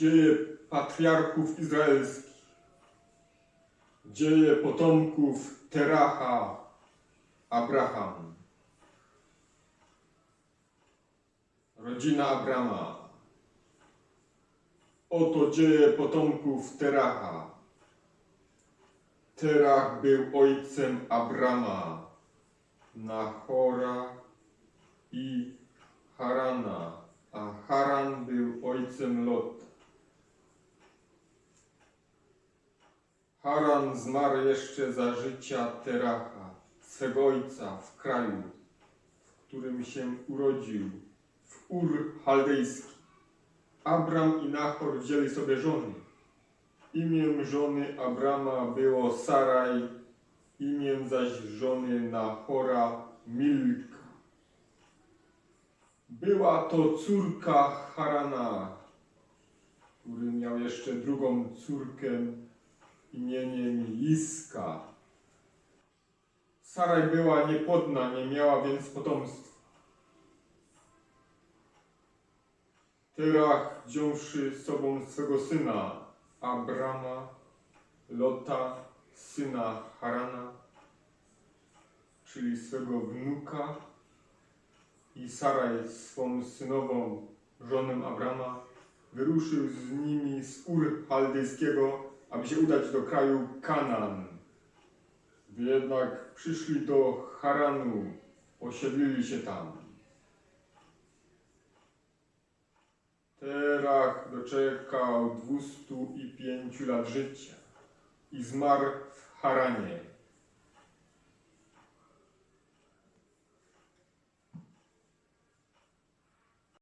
Dzieje patriarchów izraelskich. Dzieje potomków Teracha, Abraham. Rodzina Abrama. Oto dzieje potomków Teracha. Terach był ojcem Abrama, Nahora i Harana, a Haran był ojcem Lota. Haran zmarł jeszcze za życia Teracha, swego ojca, w kraju, w którym się urodził, w Ur Chaldejski. Abram i Nahor wzięli sobie żony. Imię żony Abrama było Saraj, imię zaś żony Nahora Milka. Była to córka Harana, który miał jeszcze drugą córkę imieniem Iska. Saraj była niepłodna, nie miała więc potomstwa. Terach, wziąwszy z sobą swego syna Abrama, Lota, syna Harana, czyli swego wnuka, i Saraj, swą synową, żonę Abrama, wyruszył z nimi z Ur Chaldejskiego, aby się udać do kraju Kanaan. Gdy jednak przyszli do Haranu, osiedlili się tam. Terach doczekał 205 lat życia i zmarł w Haranie.